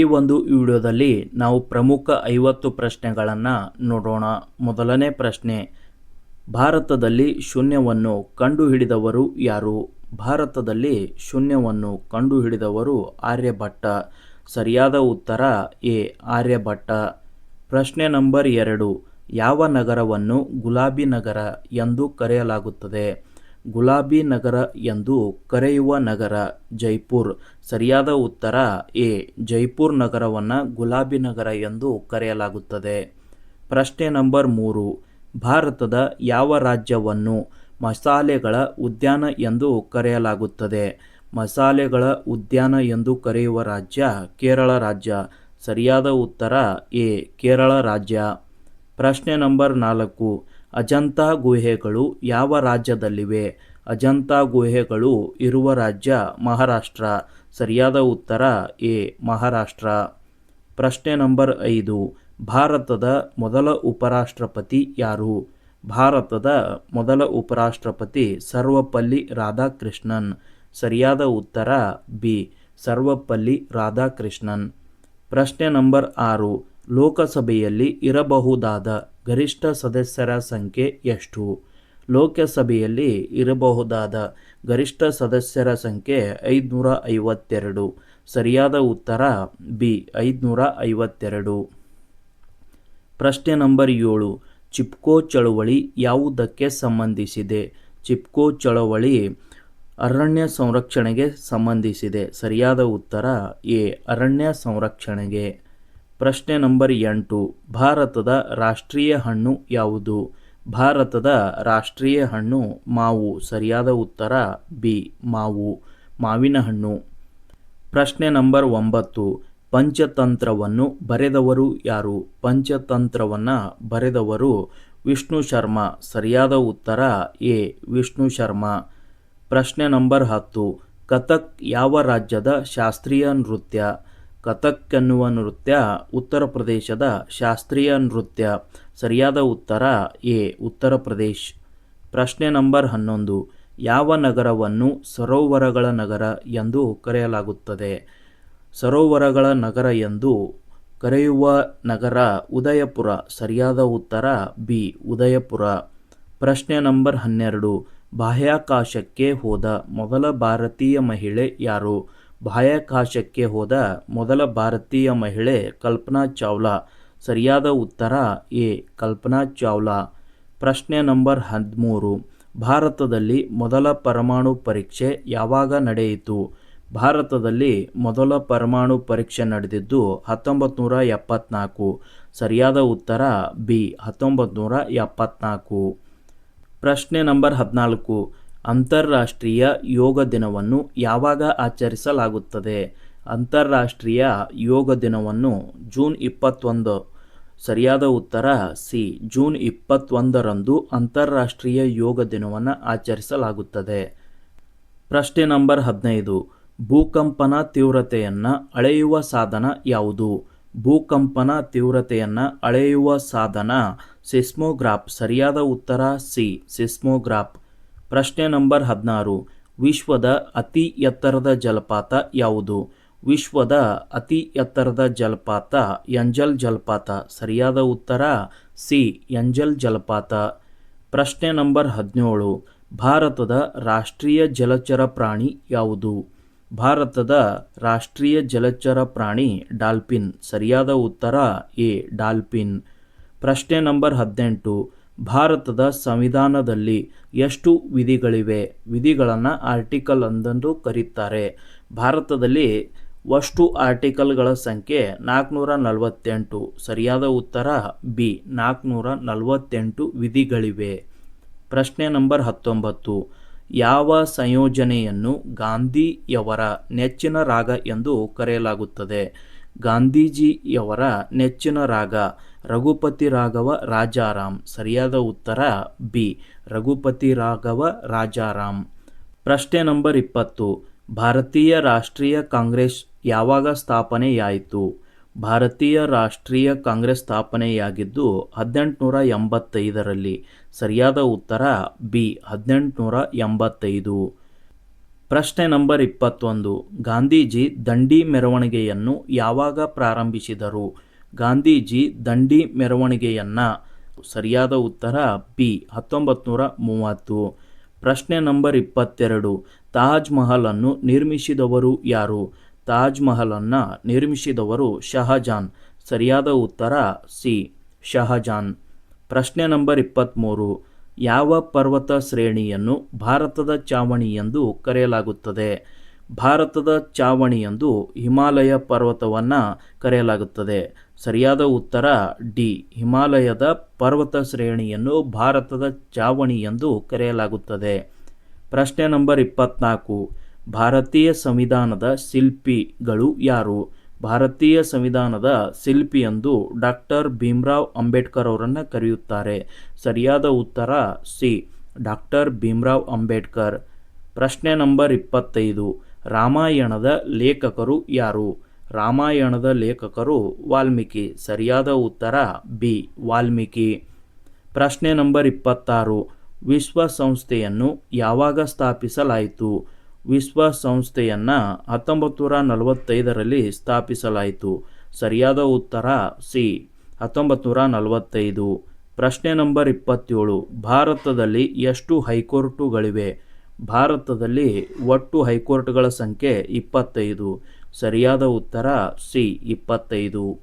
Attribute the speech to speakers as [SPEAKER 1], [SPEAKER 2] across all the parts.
[SPEAKER 1] ಈ ಒಂದು ವಿಡಿಯೋದಲ್ಲಿ ನಾವು ಪ್ರಮುಖ ಐವತ್ತು ಪ್ರಶ್ನೆಗಳನ್ನು ನೋಡೋಣ. ಮೊದಲನೇ ಪ್ರಶ್ನೆ, ಭಾರತದಲ್ಲಿ ಶೂನ್ಯವನ್ನು ಕಂಡುಹಿಡಿದವರು ಯಾರು? ಭಾರತದಲ್ಲಿ ಶೂನ್ಯವನ್ನು ಕಂಡುಹಿಡಿದವರು ಆರ್ಯಭಟ್ಟ ಸರಿಯಾದ ಉತ್ತರ, ಎ ಆರ್ಯಭಟ್ಟ ಪ್ರಶ್ನೆ ನಂಬರ್ ಎರಡು, ಯಾವ ನಗರವನ್ನು ಗುಲಾಬಿ ನಗರ ಎಂದು ಕರೆಯಲಾಗುತ್ತದೆ? ಗುಲಾಬಿ ನಗರ ಎಂದು ಕರೆಯುವ ನಗರ ಜೈಪುರ್. ಸರಿಯಾದ ಉತ್ತರ ಎ, ಜೈಪುರ್ ನಗರವನ್ನು ಗುಲಾಬಿ ನಗರ ಎಂದು ಕರೆಯಲಾಗುತ್ತದೆ. ಪ್ರಶ್ನೆ ನಂಬರ್ ಮೂರು, ಭಾರತದ ಯಾವ ರಾಜ್ಯವನ್ನು ಮಸಾಲೆಗಳ ಉದ್ಯಾನ ಎಂದು ಕರೆಯಲಾಗುತ್ತದೆ? ಮಸಾಲೆಗಳ ಉದ್ಯಾನ ಎಂದು ಕರೆಯುವ ರಾಜ್ಯ ಕೇರಳ ರಾಜ್ಯ. ಸರಿಯಾದ ಉತ್ತರ ಎ, ಕೇರಳ ರಾಜ್ಯ. ಪ್ರಶ್ನೆ ನಂಬರ್ ನಾಲ್ಕು ಅಜಂತಾ ಗುಹೆಗಳು ಯಾವ ರಾಜ್ಯದಲ್ಲಿವೆ? ಅಜಂತಾ ಗುಹೆಗಳು ಇರುವ ರಾಜ್ಯ ಮಹಾರಾಷ್ಟ್ರ. ಸರಿಯಾದ ಉತ್ತರ ಎ, ಮಹಾರಾಷ್ಟ್ರ. ಪ್ರಶ್ನೆ ನಂಬರ್ ಐದು. ಭಾರತದ ಮೊದಲ ಉಪರಾಷ್ಟ್ರಪತಿ ಯಾರು? ಭಾರತದ ಮೊದಲ ಉಪರಾಷ್ಟ್ರಪತಿ ಸರ್ವಪಲ್ಲಿ ರಾಧಾಕೃಷ್ಣನ್. ಸರಿಯಾದ ಉತ್ತರ ಬಿ, ಸರ್ವಪಲ್ಲಿ ರಾಧಾಕೃಷ್ಣನ್. ಪ್ರಶ್ನೆ ನಂಬರ್ ಆರು. ಲೋಕಸಭೆಯಲ್ಲಿ ಇರಬಹುದಾದ ಗರಿಷ್ಠ ಸದಸ್ಯರ ಸಂಖ್ಯೆ ಎಷ್ಟು? ಲೋಕಸಭೆಯಲ್ಲಿ ಇರಬಹುದಾದ ಗರಿಷ್ಠ ಸದಸ್ಯರ ಸಂಖ್ಯೆ ಐದುನೂರ ಐವತ್ತೆರಡು ಸರಿಯಾದ ಉತ್ತರ ಬಿ ಐದುನೂರ ಐವತ್ತೆರಡು ಪ್ರಶ್ನೆ ನಂಬರ್ ಏಳು. ಚಿಪ್ಕೋ ಚಳುವಳಿ ಯಾವುದಕ್ಕೆ ಸಂಬಂಧಿಸಿದೆ? ಚಿಪ್ಕೋ ಚಳವಳಿ ಅರಣ್ಯ ಸಂರಕ್ಷಣೆಗೆ ಸಂಬಂಧಿಸಿದೆ. ಸರಿಯಾದ ಉತ್ತರ ಎ, ಅರಣ್ಯ ಸಂರಕ್ಷಣೆಗೆ. ಪ್ರಶ್ನೆ ನಂಬರ್ ಎಂಟು. ಭಾರತದ ರಾಷ್ಟ್ರೀಯ ಹಣ್ಣು ಯಾವುದು? ಭಾರತದ ರಾಷ್ಟ್ರೀಯ ಹಣ್ಣು ಮಾವು. ಸರಿಯಾದ ಉತ್ತರ ಬಿ, ಮಾವು. ಮಾವಿನ ಹಣ್ಣು. ಪ್ರಶ್ನೆ ನಂಬರ್ ಒಂಬತ್ತು. ಪಂಚತಂತ್ರವನ್ನು ಬರೆದವರು ಯಾರು? ಪಂಚತಂತ್ರವನ್ನು ಬರೆದವರು ವಿಷ್ಣು ಶರ್ಮಾ. ಸರಿಯಾದ ಉತ್ತರ ಎ, ವಿಷ್ಣು ಶರ್ಮಾ. ಪ್ರಶ್ನೆ ನಂಬರ್ ಹತ್ತು. ಕಥಕ್ ಯಾವ ರಾಜ್ಯದ ಶಾಸ್ತ್ರೀಯ ನೃತ್ಯ? ಕಥಕ್ ಎನ್ನುವ ನೃತ್ಯ ಉತ್ತರ ಪ್ರದೇಶದ ಶಾಸ್ತ್ರೀಯ ನೃತ್ಯ. ಸರಿಯಾದ ಉತ್ತರ ಎ, ಉತ್ತರ ಪ್ರದೇಶ್. ಪ್ರಶ್ನೆ ನಂಬರ್ ಹನ್ನೊಂದು. ಯಾವ ನಗರವನ್ನು ಸರೋವರಗಳ ನಗರ ಎಂದು ಕರೆಯಲಾಗುತ್ತದೆ? ಸರೋವರಗಳ ನಗರ ಎಂದು ಕರೆಯುವ ನಗರ ಉದಯಪುರ. ಸರಿಯಾದ ಉತ್ತರ ಬಿ, ಉದಯಪುರ. ಪ್ರಶ್ನೆ ನಂಬರ್ ಹನ್ನೆರಡು. ಬಾಹ್ಯಾಕಾಶಕ್ಕೆ ಹೋದ ಮೊದಲ ಭಾರತೀಯ ಮಹಿಳೆ ಯಾರು? ಬಾಹ್ಯಾಕಾಶಕ್ಕೆ ಹೋದ ಮೊದಲ ಭಾರತೀಯ ಮಹಿಳೆ ಕಲ್ಪನಾ ಚಾವ್ಲಾ. ಸರಿಯಾದ ಉತ್ತರ ಎ. ಕಲ್ಪನಾ ಚಾವ್ಲಾ. ಪ್ರಶ್ನೆ ನಂಬರ್ ಹದಿಮೂರು. ಭಾರತದಲ್ಲಿ ಮೊದಲ ಪರಮಾಣು ಪರೀಕ್ಷೆ ಯಾವಾಗ ನಡೆಯಿತು? ಭಾರತದಲ್ಲಿ ಮೊದಲ ಪರಮಾಣು ಪರೀಕ್ಷೆ ನಡೆದಿದ್ದು ಹತ್ತೊಂಬತ್ತು ಎಪ್ಪತ್ನಾಲ್ಕು. ಸರಿಯಾದ ಉತ್ತರ ಬಿ. ಹತ್ತೊಂಬತ್ತು ನೂರ ಎಪ್ಪತ್ನಾಲ್ಕು. ಪ್ರಶ್ನೆ ನಂಬರ್ ಹದಿನಾಲ್ಕು. ಅಂತಾರಾಷ್ಟ್ರೀಯ ಯೋಗ ದಿನವನ್ನು ಯಾವಾಗ ಆಚರಿಸಲಾಗುತ್ತದೆ? ಅಂತಾರಾಷ್ಟ್ರೀಯ ಯೋಗ ದಿನವನ್ನು ಜೂನ್ ಇಪ್ಪತ್ತೊಂದು. ಸರಿಯಾದ ಉತ್ತರ, ಸಿ. ಜೂನ್ ಇಪ್ಪತ್ತೊಂದರಂದು ಅಂತಾರಾಷ್ಟ್ರೀಯ ಯೋಗ ದಿನವನ್ನು ಆಚರಿಸಲಾಗುತ್ತದೆ. ಪ್ರಶ್ನೆ ನಂಬರ್ ಹದಿನೈದು. ಭೂಕಂಪನ ತೀವ್ರತೆಯನ್ನು ಅಳೆಯುವ ಸಾಧನ ಯಾವುದು? ಭೂಕಂಪನ ತೀವ್ರತೆಯನ್ನು ಅಳೆಯುವ ಸಾಧನ? ಸಿಸ್ಮೋಗ್ರಾಫ್. ಸರಿಯಾದ ಉತ್ತರ, ಸಿ. ಸಿಸ್ಮೋಗ್ರಾಫ್. ಪ್ರಶ್ನೆ ನಂಬರ್ ಹದಿನಾರು. ವಿಶ್ವದ ಅತಿ ಎತ್ತರದ ಜಲಪಾತ ಯಾವುದು? ವಿಶ್ವದ ಅತಿ ಎತ್ತರದ ಜಲಪಾತ ಎಂಜಲ್ ಜಲಪಾತ. ಸರಿಯಾದ ಉತ್ತರ? ಸಿ, ಎಂಜಲ್ ಜಲಪಾತ. ಪ್ರಶ್ನೆ ನಂಬರ್ ಹದಿನೇಳು. ಭಾರತದ ರಾಷ್ಟ್ರೀಯ ಜಲಚರ ಪ್ರಾಣಿ ಯಾವುದು? ಭಾರತದ ರಾಷ್ಟ್ರೀಯ ಜಲಚರ ಪ್ರಾಣಿ ಡಾಲ್ಫಿನ್. ಸರಿಯಾದ ಉತ್ತರ? A, dolphin. ಪ್ರಶ್ನೆ ನಂಬರ್ ಹದಿನೆಂಟು. ಭಾರತದ ಸಂವಿಧಾನದಲ್ಲಿ ಎಷ್ಟು ವಿಧಿಗಳಿವೆ? ವಿಧಿಗಳನ್ನು ಆರ್ಟಿಕಲ್ ಅಂದಂದು ಕರೀತಾರೆ. ಭಾರತದಲ್ಲಿ ಅಷ್ಟು ಆರ್ಟಿಕಲ್ಗಳ ಸಂಖ್ಯೆ ನಾಲ್ಕುನೂರ ನಲವತ್ತೆಂಟು ಸರಿಯಾದ ಉತ್ತರ ಬಿ ನಾಲ್ಕುನೂರ ನಲವತ್ತೆಂಟು ವಿಧಿಗಳಿವೆ. ಪ್ರಶ್ನೆ ನಂಬರ್ ಹತ್ತೊಂಬತ್ತು. ಯಾವ ಸಂಯೋಜನೆಯನ್ನು ಗಾಂಧಿಯವರ ನೆಚ್ಚಿನ ರಾಗ ಎಂದು ಕರೆಯಲಾಗುತ್ತದೆ? ಗಾಂಧೀಜಿಯವರ ನೆಚ್ಚಿನ ರಾಗ ರಘುಪತಿ ರಾಘವ ರಾಜಾರಾಮ್ ಸರಿಯಾದ ಉತ್ತರ ಬಿ, ರಘುಪತಿ ರಾಘವ ರಾಜಾರಾಮ್ ಪ್ರಶ್ನೆ ನಂಬರ್ ಇಪ್ಪತ್ತು. ಭಾರತೀಯ ರಾಷ್ಟ್ರೀಯ ಕಾಂಗ್ರೆಸ್ ಯಾವಾಗ ಸ್ಥಾಪನೆಯಾಯಿತು? ಭಾರತೀಯ ರಾಷ್ಟ್ರೀಯ ಕಾಂಗ್ರೆಸ್ ಸ್ಥಾಪನೆಯಾಗಿದ್ದು ಹದಿನೆಂಟುನೂರ ಎಂಬತ್ತೈದರಲ್ಲಿ. ಸರಿಯಾದ ಉತ್ತರ ಬಿ, ಹದಿನೆಂಟುನೂರ ಎಂಬತ್ತೈದು. ಪ್ರಶ್ನೆ ನಂಬರ್ ಇಪ್ಪತ್ತೊಂದು. ಗಾಂಧೀಜಿ ದಂಡಿ ಮೆರವಣಿಗೆಯನ್ನು ಯಾವಾಗ ಪ್ರಾರಂಭಿಸಿದರು? ಗಾಂಧೀಜಿ ದಂಡಿ ಮೆರವಣಿಗೆಯನ್ನು ಸರಿಯಾದ ಉತ್ತರ ಬಿ ಹತ್ತೊಂಬತ್ತು ನೂರ ಮೂವತ್ತು. ಪ್ರಶ್ನೆ ನಂಬರ್ ಇಪ್ಪತ್ತೆರಡು. ತಾಜ್ ಮಹಲನ್ನು ನಿರ್ಮಿಸಿದವರು ಯಾರು? ತಾಜ್ ಮಹಲನ್ನು ನಿರ್ಮಿಸಿದವರು ಶಹಜಾನ್. ಸರಿಯಾದ ಉತ್ತರ ಸಿ, ಶಹಜಾನ್. ಪ್ರಶ್ನೆ ನಂಬರ್ ಇಪ್ಪತ್ತ್ಮೂರು ಯಾವ ಪರ್ವತ ಶ್ರೇಣಿಯನ್ನು ಭಾರತದ ಚಾವಣಿ ಎಂದು ಕರೆಯಲಾಗುತ್ತದೆ? ಭಾರತದ ಚಾವಣಿ ಎಂದು ಹಿಮಾಲಯ ಪರ್ವತವನ್ನು ಕರೆಯಲಾಗುತ್ತದೆ. ಸರಿಯಾದ ಉತ್ತರ, ಡಿ, ಹಿಮಾಲಯದ ಪರ್ವತ ಶ್ರೇಣಿಯನ್ನು ಭಾರತದ ಚಾವಣಿ ಎಂದು ಕರೆಯಲಾಗುತ್ತದೆ. ಪ್ರಶ್ನೆ ನಂಬರ್ ಇಪ್ಪತ್ನಾಲ್ಕು. ಭಾರತೀಯ ಸಂವಿಧಾನದ ಶಿಲ್ಪಿಗಳು ಯಾರು? ಭಾರತೀಯ ಸಂವಿಧಾನದ ಶಿಲ್ಪಿ ಎಂದು ಡಾಕ್ಟರ್ ಭೀಮ್ರಾವ್ ಅಂಬೇಡ್ಕರ್ ಅವರನ್ನು ಕರೆಯುತ್ತಾರೆ. ಸರಿಯಾದ ಉತ್ತರ ಸಿ, ಡಾಕ್ಟರ್ ಭೀಮ್ರಾವ್ ಅಂಬೇಡ್ಕರ್. ಪ್ರಶ್ನೆ ನಂಬರ್ ಇಪ್ಪತ್ತೈದು, ರಾಮಾಯಣದ ಲೇಖಕರು ಯಾರು? ರಾಮಾಯಣದ ಲೇಖಕರು ವಾಲ್ಮೀಕಿ. ಸರಿಯಾದ ಉತ್ತರ ಬಿ, ವಾಲ್ಮೀಕಿ. ಪ್ರಶ್ನೆ ನಂಬರ್ ಇಪ್ಪತ್ತಾರು, ವಿಶ್ವಸಂಸ್ಥೆಯನ್ನು ಯಾವಾಗ ಸ್ಥಾಪಿಸಲಾಯಿತು? ವಿಶ್ವಸಂಸ್ಥೆಯನ್ನು ಹತ್ತೊಂಬತ್ತು ನೂರ ನಲವತ್ತೈದರಲ್ಲಿ ಸ್ಥಾಪಿಸಲಾಯಿತು. ಸರಿಯಾದ ಉತ್ತರ ಸಿ ಹತ್ತೊಂಬತ್ತು ನೂರ ನಲವತ್ತೈದು. ಪ್ರಶ್ನೆ ನಂಬರ್ ಇಪ್ಪತ್ತೇಳು. ಭಾರತದಲ್ಲಿ ಎಷ್ಟು ಹೈಕೋರ್ಟುಗಳಿವೆ? ಭಾರತದಲ್ಲಿ ಒಟ್ಟು ಹೈಕೋರ್ಟ್ಗಳ ಸಂಖ್ಯೆ ಇಪ್ಪತ್ತೈದು. ಸರಿಯಾದ ಉತ್ತರ ಸಿ, ಇಪ್ಪತ್ತೈದು.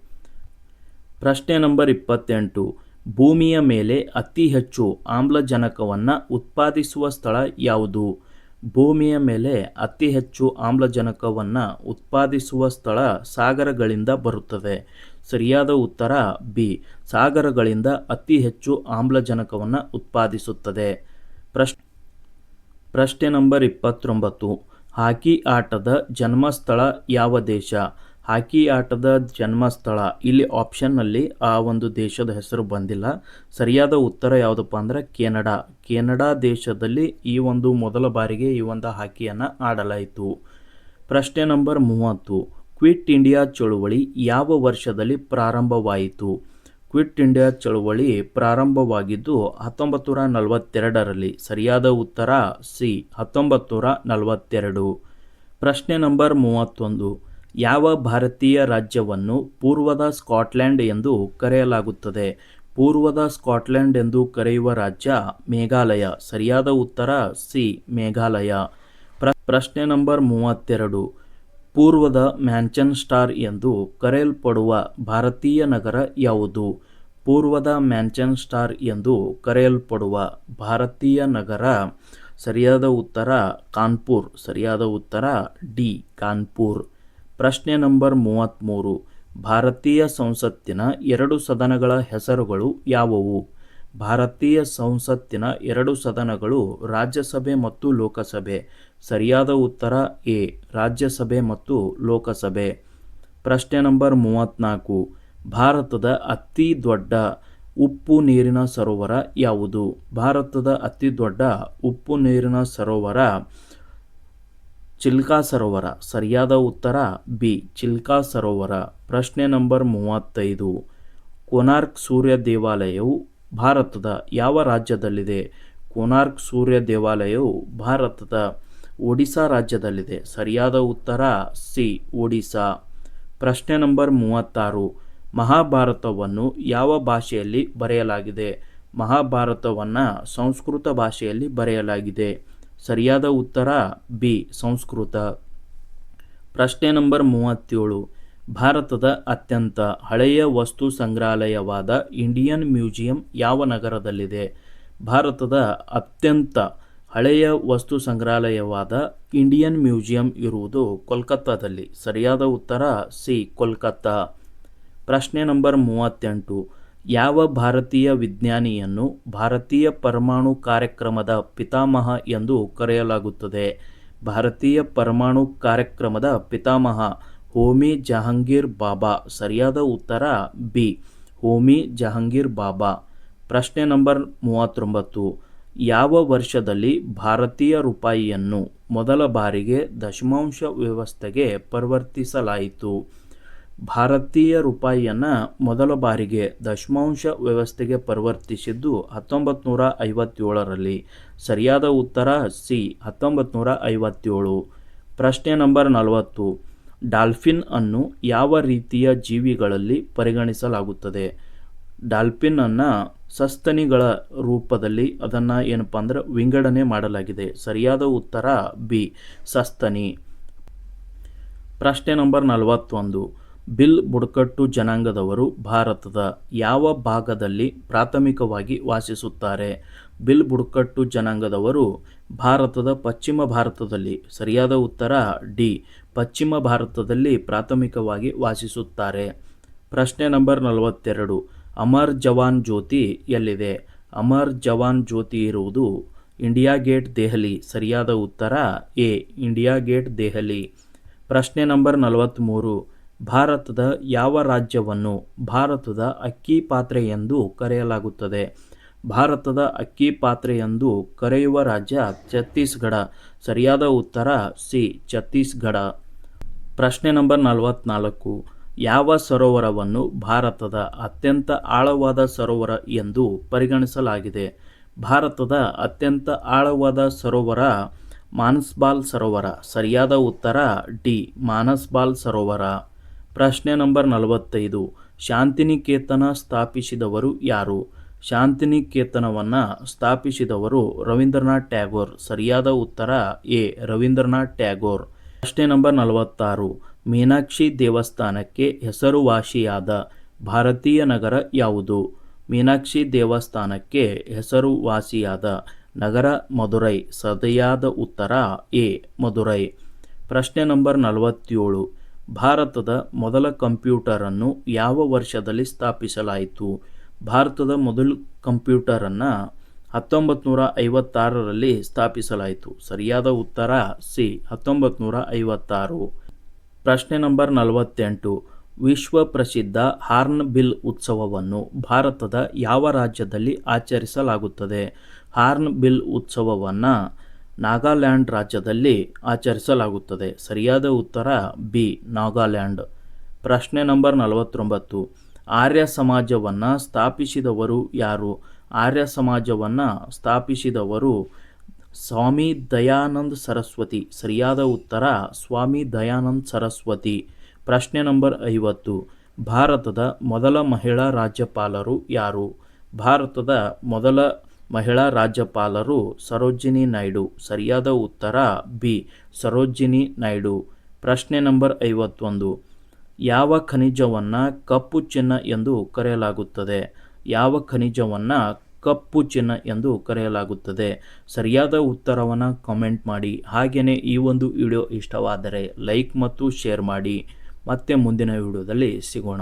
[SPEAKER 1] ಪ್ರಶ್ನೆ ನಂಬರ್ ಇಪ್ಪತ್ತೆಂಟು. ಭೂಮಿಯ ಮೇಲೆ ಅತಿ ಹೆಚ್ಚು ಆಮ್ಲಜನಕವನ್ನು ಉತ್ಪಾದಿಸುವ ಸ್ಥಳ ಯಾವುದು? ಭೂಮಿಯ ಮೇಲೆ ಅತಿ ಹೆಚ್ಚು ಆಮ್ಲಜನಕವನ್ನು ಉತ್ಪಾದಿಸುವ ಸ್ಥಳ ಸಾಗರಗಳಿಂದ ಬರುತ್ತದೆ. ಸರಿಯಾದ ಉತ್ತರ ಬಿ ಸಾಗರಗಳಿಂದ ಅತಿ ಹೆಚ್ಚು ಆಮ್ಲಜನಕವನ್ನು ಉತ್ಪಾದಿಸುತ್ತದೆ. ಪ್ರಶ್ ಪ್ರಶ್ನೆ ನಂಬರ್ ಇಪ್ಪತ್ತೊಂಬತ್ತು. ಹಾಕಿ ಆಟದ ಜನ್ಮಸ್ಥಳ ಯಾವ ದೇಶ? ಹಾಕಿ ಆಟದ ಜನ್ಮಸ್ಥಳ. ಇಲ್ಲಿ ಆಪ್ಷನ್ನಲ್ಲಿ ಆ ಒಂದು ದೇಶದ ಹೆಸರು ಬಂದಿಲ್ಲ. ಸರಿಯಾದ ಉತ್ತರ ಯಾವುದಪ್ಪ ಅಂದರೆ ಕೆನಡಾ. ಕೆನಡಾ ದೇಶದಲ್ಲಿ ಈ ಒಂದು ಮೊದಲ ಬಾರಿಗೆ ಈ ಒಂದು ಹಾಕಿಯನ್ನು ಆಡಲಾಯಿತು. ಪ್ರಶ್ನೆ ನಂಬರ್ ಮೂವತ್ತು. ಕ್ವಿಟ್ ಇಂಡಿಯಾ ಚಳುವಳಿ ಯಾವ ವರ್ಷದಲ್ಲಿ ಪ್ರಾರಂಭವಾಯಿತು? ಕ್ವಿಟ್ ಇಂಡಿಯಾ ಚಳುವಳಿ ಪ್ರಾರಂಭವಾಗಿದ್ದು ಹತ್ತೊಂಬತ್ತು ನೂರ ನಲವತ್ತೆರಡರಲ್ಲಿ ಸರಿಯಾದ ಉತ್ತರ ಸಿ ಹತ್ತೊಂಬತ್ತು ನೂರ ನಲವತ್ತೆರಡು ಪ್ರಶ್ನೆ ನಂಬರ್ ಮೂವತ್ತೊಂದು. ಯಾವ ಭಾರತೀಯ ರಾಜ್ಯವನ್ನು ಪೂರ್ವದ ಸ್ಕಾಟ್ಲ್ಯಾಂಡ್ ಎಂದು ಕರೆಯಲಾಗುತ್ತದೆ? ಪೂರ್ವದ ಸ್ಕಾಟ್ಲ್ಯಾಂಡ್ ಎಂದು ಕರೆಯುವ ರಾಜ್ಯ ಮೇಘಾಲಯ. ಸರಿಯಾದ ಉತ್ತರ ಸಿ, ಮೇಘಾಲಯ. ಪ್ರ, ಪ್ರಶ್ನೆ ನಂಬರ್ ಮೂವತ್ತೆರಡು. ಪೂರ್ವದ ಮ್ಯಾಂಚನ್ ಸ್ಟಾರ್ ಎಂದು ಕರೆಯಲ್ಪಡುವ ಭಾರತೀಯ ನಗರ ಯಾವುದು? ಪೂರ್ವದ ಮ್ಯಾಂಚನ್ ಸ್ಟಾರ್ ಎಂದು ಕರೆಯಲ್ಪಡುವ ಭಾರತೀಯ ನಗರ ಸರಿಯಾದ ಉತ್ತರ ಕಾನ್ಪುರ್. ಸರಿಯಾದ ಉತ್ತರ ಡಿ, ಕಾನ್ಪುರ್. ಪ್ರಶ್ನೆ ನಂಬರ್ ಮೂವತ್ತ್ಮೂರು ಭಾರತೀಯ ಸಂಸತ್ತಿನ ಎರಡು ಸದನಗಳ ಹೆಸರುಗಳು ಯಾವುವು? ಭಾರತೀಯ ಸಂಸತ್ತಿನ ಎರಡು ಸದನಗಳು ರಾಜ್ಯಸಭೆ ಮತ್ತು ಲೋಕಸಭೆ. ಸರಿಯಾದ ಉತ್ತರ ಎ, ರಾಜ್ಯಸಭೆ ಮತ್ತು ಲೋಕಸಭೆ. ಪ್ರಶ್ನೆ ನಂಬರ್ ಮೂವತ್ತ್ನಾಲ್ಕು ಭಾರತದ ಅತಿ ದೊಡ್ಡ ಉಪ್ಪು ನೀರಿನ ಸರೋವರ ಯಾವುದು? ಭಾರತದ ಅತಿ ದೊಡ್ಡ ಉಪ್ಪು ನೀರಿನ ಸರೋವರ ಚಿಲ್ಕಾ ಸರೋವರ. ಸರಿಯಾದ ಉತ್ತರ ಬಿ. ಚಿಲ್ಕಾ ಸರೋವರ. ಪ್ರಶ್ನೆ ನಂಬರ್ ಮೂವತ್ತೈದು. ಕೊನಾರ್ಕ್ ಸೂರ್ಯ ದೇವಾಲಯವು ಭಾರತದ ಯಾವ ರಾಜ್ಯದಲ್ಲಿದೆ? ಕೊನಾರ್ಕ್ ಸೂರ್ಯ ದೇವಾಲಯವು ಭಾರತದ ಒಡಿಶಾ ರಾಜ್ಯದಲ್ಲಿದೆ. ಸರಿಯಾದ ಉತ್ತರ ಸಿ. ಒಡಿಶಾ. ಪ್ರಶ್ನೆ ನಂಬರ್ ಮೂವತ್ತಾರು. ಮಹಾಭಾರತವನ್ನು ಯಾವ ಭಾಷೆಯಲ್ಲಿ ಬರೆಯಲಾಗಿದೆ? ಮಹಾಭಾರತವನ್ನು ಸಂಸ್ಕೃತ ಭಾಷೆಯಲ್ಲಿ ಬರೆಯಲಾಗಿದೆ. ಸರಿಯಾದ ಉತ್ತರ ಬಿ, ಸಂಸ್ಕೃತ. ಪ್ರಶ್ನೆ ನಂಬರ್ ಮೂವತ್ತೇಳು. ಭಾರತದ ಅತ್ಯಂತ ಹಳೆಯ ವಸ್ತು ಸಂಗ್ರಹಾಲಯವಾದ ಇಂಡಿಯನ್ ಮ್ಯೂಸಿಯಂ ಯಾವ ನಗರದಲ್ಲಿದೆ? ಭಾರತದ ಅತ್ಯಂತ ಹಳೆಯ ವಸ್ತು ಸಂಗ್ರಹಾಲಯವಾದ ಇಂಡಿಯನ್ ಮ್ಯೂಸಿಯಂ ಇರುವುದು ಕೋಲ್ಕತ್ತಾದಲ್ಲಿ. ಸರಿಯಾದ ಉತ್ತರ ಸಿ, ಕೋಲ್ಕತ್ತಾ. ಪ್ರಶ್ನೆ ನಂಬರ್ ಮೂವತ್ತೆಂಟು. ಯಾವ ಭಾರತೀಯ ವಿಜ್ಞಾನಿಯನ್ನು ಭಾರತೀಯ ಪರಮಾಣು ಕಾರ್ಯಕ್ರಮದ ಪಿತಾಮಹ ಎಂದು ಕರೆಯಲಾಗುತ್ತದೆ? ಭಾರತೀಯ ಪರಮಾಣು ಕಾರ್ಯಕ್ರಮದ ಪಿತಾಮಹ ಹೋಮಿ ಜಹಾಂಗೀರ್ ಬಾಬಾ. ಸರಿಯಾದ ಉತ್ತರ ಬಿ. ಹೋಮಿ ಜಹಾಂಗೀರ್ ಬಾಬಾ. ಪ್ರಶ್ನೆ ನಂಬರ್ ಮೂವತ್ತೊಂಬತ್ತು. ಯಾವ ವರ್ಷದಲ್ಲಿ ಭಾರತೀಯ ರೂಪಾಯಿಯನ್ನು ಮೊದಲ ಬಾರಿಗೆ ದಶಮಾಂಶ ವ್ಯವಸ್ಥೆಗೆ ಪರಿವರ್ತಿಸಲಾಯಿತು? ಭಾರತೀಯ ರೂಪಾಯಿಯನ್ನು ಮೊದಲ ಬಾರಿಗೆ ದಶಮಾಂಶ ವ್ಯವಸ್ಥೆಗೆ ಪರಿವರ್ತಿಸಿದ್ದು ಹತ್ತೊಂಬತ್ತು ನೂರ ಐವತ್ತೇಳರಲ್ಲಿ ಸರಿಯಾದ ಉತ್ತರ ಸಿ ಹತ್ತೊಂಬತ್ತು ನೂರ ಐವತ್ತೇಳು ಪ್ರಶ್ನೆ ನಂಬರ್ ನಲವತ್ತು. ಡಾಲ್ಫಿನ್ ಅನ್ನು ಯಾವ ರೀತಿಯ ಜೀವಿಗಳಲ್ಲಿ ಪರಿಗಣಿಸಲಾಗುತ್ತದೆ? ಡಾಲ್ಫಿನ್ ಅನ್ನು ಸಸ್ತನಿಗಳ ರೂಪದಲ್ಲಿ ಅದನ್ನು ಏನಪ್ಪ ಅಂದ್ರೆ ವಿಂಗಡಣೆ ಮಾಡಲಾಗಿದೆ. ಸರಿಯಾದ ಉತ್ತರ ಬಿ, ಸಸ್ತನಿ. ಪ್ರಶ್ನೆ ನಂಬರ್ ನಲವತ್ತೊಂದು. ಬಿಲ್ ಬುಡಕಟ್ಟು ಜನಾಂಗದವರು ಭಾರತದ ಯಾವ ಭಾಗದಲ್ಲಿ ಪ್ರಾಥಮಿಕವಾಗಿ ವಾಸಿಸುತ್ತಾರೆ? ಬಿಲ್ ಬುಡಕಟ್ಟು ಜನಾಂಗದವರು ಭಾರತದ ಪಶ್ಚಿಮ ಭಾರತದಲ್ಲಿ ಸರಿಯಾದ ಉತ್ತರ ಡಿ, ಪಶ್ಚಿಮ ಭಾರತದಲ್ಲಿ ಪ್ರಾಥಮಿಕವಾಗಿ ವಾಸಿಸುತ್ತಾರೆ. ಪ್ರಶ್ನೆ ನಂಬರ್ ನಲವತ್ತೆರಡು. ಅಮರ್ ಜವಾನ್ ಜ್ಯೋತಿ ಎಲ್ಲಿದೆ? ಅಮರ್ ಜವಾನ್ ಜ್ಯೋತಿ ಇರುವುದು ಇಂಡಿಯಾ ಗೇಟ್ ದೆಹಲಿ, ಸರಿಯಾದ ಉತ್ತರ ಎ, ಇಂಡಿಯಾ ಗೇಟ್ ದೆಹಲಿ. ಪ್ರಶ್ನೆ ನಂಬರ್ ನಲವತ್ತ್ಮೂರು ಭಾರತದ ಯಾವ ರಾಜ್ಯವನ್ನು ಭಾರತದ ಅಕ್ಕಿ ಪಾತ್ರೆ ಎಂದು ಕರೆಯಲಾಗುತ್ತದೆ? ಭಾರತದ ಅಕ್ಕಿ ಪಾತ್ರೆ ಎಂದು ಕರೆಯುವ ರಾಜ್ಯ ಛತ್ತೀಸ್ಗಢ. ಸರಿಯಾದ ಉತ್ತರ ಸಿ, ಛತ್ತೀಸ್ಗಢ. ಪ್ರಶ್ನೆ ನಂಬರ್ ನಲವತ್ನಾಲ್ಕು. ಯಾವ ಸರೋವರವನ್ನು ಭಾರತದ ಅತ್ಯಂತ ಆಳವಾದ ಸರೋವರ ಎಂದು ಪರಿಗಣಿಸಲಾಗಿದೆ? ಭಾರತದ ಅತ್ಯಂತ ಆಳವಾದ ಸರೋವರ ಮಾನಸ್ಬಾಲ್ ಸರೋವರ. ಸರಿಯಾದ ಉತ್ತರ ಡಿ, ಮಾನಸ್ಬಾಲ್ ಸರೋವರ. ಪ್ರಶ್ನೆ ನಂಬರ್ ನಲವತ್ತೈದು. ಶಾಂತಿನಿಕೇತನ ಸ್ಥಾಪಿಸಿದವರು ಯಾರು? ಶಾಂತಿನಿಕೇತನವನ್ನು ಸ್ಥಾಪಿಸಿದವರು ರವೀಂದ್ರನಾಥ್ ಟ್ಯಾಗೋರ್. ಸರಿಯಾದ ಉತ್ತರ ಎ. ರವೀಂದ್ರನಾಥ್ ಟ್ಯಾಗೋರ್. ಪ್ರಶ್ನೆ ನಂಬರ್ ನಲವತ್ತಾರು. ಮೀನಾಕ್ಷಿ ದೇವಸ್ಥಾನಕ್ಕೆ ಹೆಸರುವಾಸಿಯಾದ ಭಾರತೀಯ ನಗರ ಯಾವುದು? ಮೀನಾಕ್ಷಿ ದೇವಸ್ಥಾನಕ್ಕೆ ಹೆಸರುವಾಸಿಯಾದ ನಗರ ಮಧುರೈ. ಸದೆಯಾದ ಉತ್ತರ ಎ. ಮಧುರೈ. ಪ್ರಶ್ನೆ ನಂಬರ್ ನಲವತ್ತೇಳು. ಭಾರತದ ಮೊದಲ ಕಂಪ್ಯೂಟರನ್ನು ಯಾವ ವರ್ಷದಲ್ಲಿ ಸ್ಥಾಪಿಸಲಾಯಿತು? ಭಾರತದ ಮೊದಲ ಕಂಪ್ಯೂಟರನ್ನು ಹತ್ತೊಂಬತ್ತು ನೂರ ಐವತ್ತಾರರಲ್ಲಿ ಸ್ಥಾಪಿಸಲಾಯಿತು. ಸರಿಯಾದ ಉತ್ತರ ಸಿ ಹತ್ತೊಂಬತ್ತು ನೂರ ಐವತ್ತಾರು ಪ್ರಶ್ನೆ ನಂಬರ್ ನಲವತ್ತೆಂಟು. ವಿಶ್ವ ಪ್ರಸಿದ್ಧ ಹಾರ್ನ್ ಬಿಲ್ ಉತ್ಸವವನ್ನು ಭಾರತದ ಯಾವ ರಾಜ್ಯದಲ್ಲಿ ಆಚರಿಸಲಾಗುತ್ತದೆ? ಹಾರ್ನ್ ಬಿಲ್ ಉತ್ಸವವನ್ನು ನಾಗಾಲ್ಯಾಂಡ್ ರಾಜ್ಯದಲ್ಲಿ ಆಚರಿಸಲಾಗುತ್ತದೆ. ಸರಿಯಾದ ಉತ್ತರ ಬಿ, ನಾಗಾಲ್ಯಾಂಡ್. ಪ್ರಶ್ನೆ ನಂಬರ್ ನಲವತ್ತೊಂಬತ್ತು. ಆರ್ಯ ಸಮಾಜವನ್ನು ಸ್ಥಾಪಿಸಿದವರು ಯಾರು? ಆರ್ಯ ಸಮಾಜವನ್ನು ಸ್ಥಾಪಿಸಿದವರು ಸ್ವಾಮಿ ದಯಾನಂದ್ ಸರಸ್ವತಿ. ಸರಿಯಾದ ಉತ್ತರ ಸ್ವಾಮಿ ದಯಾನಂದ್ ಸರಸ್ವತಿ. ಪ್ರಶ್ನೆ ನಂಬರ್ ಐವತ್ತು. ಭಾರತದ ಮೊದಲ ಮಹಿಳಾ ರಾಜ್ಯಪಾಲರು ಯಾರು? ಭಾರತದ ಮೊದಲ ಮಹಿಳಾ ರಾಜ್ಯಪಾಲರು ಸರೋಜಿನಿ ನಾಯ್ಡು. ಸರಿಯಾದ ಉತ್ತರ ಬಿ. ಸರೋಜಿನಿ ನಾಯ್ಡು. ಪ್ರಶ್ನೆ ನಂಬರ್ ಐವತ್ತೊಂದು. ಯಾವ ಖನಿಜವನ್ನು ಕಪ್ಪು ಚಿನ್ನ ಎಂದು ಕರೆಯಲಾಗುತ್ತದೆ? ಯಾವ ಖನಿಜವನ್ನು ಕಪ್ಪು ಚಿನ್ನ ಎಂದು ಕರೆಯಲಾಗುತ್ತದೆ? ಸರಿಯಾದ ಉತ್ತರವನ್ನು ಕಾಮೆಂಟ್ ಮಾಡಿ. ಹಾಗೆಯೇ ಈ ಒಂದು ವಿಡಿಯೋ ಇಷ್ಟವಾದರೆ ಲೈಕ್ ಮತ್ತು ಶೇರ್ ಮಾಡಿ. ಮತ್ತೆ ಮುಂದಿನ ವಿಡಿಯೋದಲ್ಲಿ ಸಿಗೋಣ.